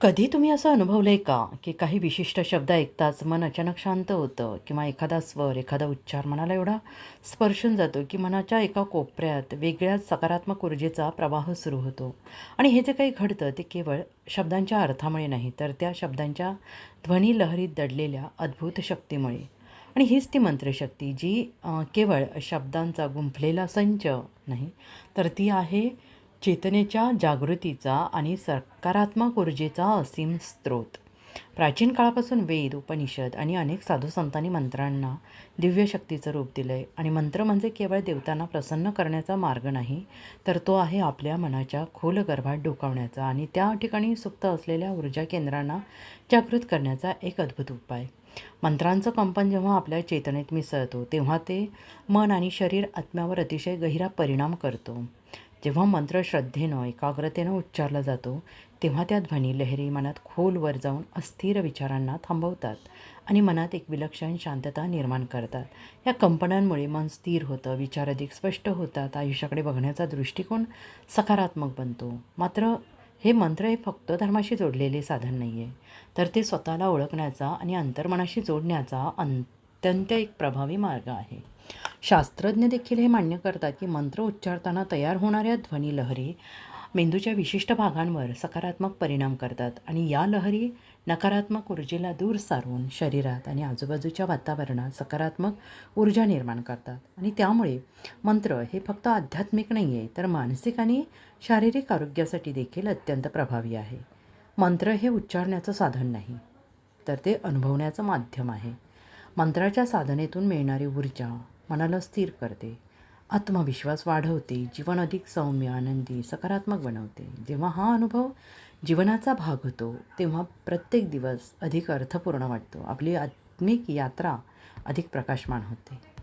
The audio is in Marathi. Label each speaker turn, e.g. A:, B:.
A: कधी तुम्ही असं अनुभवलं आहे का की काही विशिष्ट शब्द ऐकताच मन अचानक शांत होतं किंवा एखादा स्वर एखादा उच्चार मनाला एवढा स्पर्शून जातो की मनाच्या एका कोपऱ्यात वेगळ्याच सकारात्मक ऊर्जेचा प्रवाह सुरू होतो? आणि हे जे काही घडतं ते केवळ शब्दांच्या अर्थामुळे नाही तर त्या शब्दांच्या ध्वनी लहरीत दडलेल्या अद्भुत शक्तीमुळे. आणि हीच ती मंत्रशक्ती जी केवळ शब्दांचा गुंफलेला संच नाही तर ती आहे चेतनेच्या जागृतीचा आणि सकारात्मक ऊर्जेचा असीम स्रोत. प्राचीन काळापासून वेद उपनिषद आणि अनेक साधू संतांनी मंत्रांना दिव्य शक्तीचं रूप दिलं आहे आणि मंत्र म्हणजे केवळ देवतांना प्रसन्न करण्याचा मार्ग नाही तर तो आहे आपल्या मनाच्या खोल गर्भात डोकावण्याचा आणि त्या ठिकाणी सुप्त असलेल्या ऊर्जा केंद्रांना जागृत करण्याचा एक अद्भुत उपाय. मंत्रांचं कंपन जेव्हा आपल्या चेतनेत मिसळतो तेव्हा ते मन आणि शरीर आत्म्यावर अतिशय गहिरा परिणाम करतो. जेव्हा मंत्र श्रद्धेनं एकाग्रतेनं उच्चारला जातो तेव्हा त्या ध्वनी लहरी मनात खोलवर जाऊन अस्थिर विचारांना थांबवतात आणि मनात एक विलक्षण शांतता निर्माण करतात. या कंपनांमुळे मन स्थिर होतं विचार अधिक स्पष्ट होतात आयुष्याकडे बघण्याचा दृष्टिकोन सकारात्मक बनतो. मात्र हे मंत्र हे फक्त धर्माशी जोडलेले साधन नाही आहे तर ते स्वतःला ओळखण्याचा आणि अंतर्मनाशी जोडण्याचा अत्यंत एक प्रभावी मार्ग आहे. शास्त्रज्ञ देखील हे मान्य करतात की मंत्र उच्चारताना तयार होणाऱ्या ध्वनी लहरी मेंदूच्या विशिष्ट भागांवर सकारात्मक परिणाम करतात आणि या लहरी नकारात्मक ऊर्जेला दूर सारून शरीरात आणि आजूबाजूच्या वातावरणात सकारात्मक ऊर्जा निर्माण करतात. आणि त्यामुळे मंत्र हे फक्त आध्यात्मिक नाही आहे तर मानसिक आणि शारीरिक आरोग्यासाठी देखील अत्यंत प्रभावी आहे. मंत्र हे उच्चारण्याचं साधन नाही तर ते अनुभवण्याचं माध्यम आहे. मंत्राच्या साधनेतून मिळणारी ऊर्जा मनाला स्थिर करते. आत्मविश्वास वाढवते. जीवन अधिक सौम्य आनंदी सकारात्मक बनवते. जेव्हा हा अनुभव जीवनाचा भाग होतो तेव्हा प्रत्येक दिवस अधिक अर्थपूर्ण वाटतो. आपली आत्मिक यात्रा अधिक प्रकाशमान होते.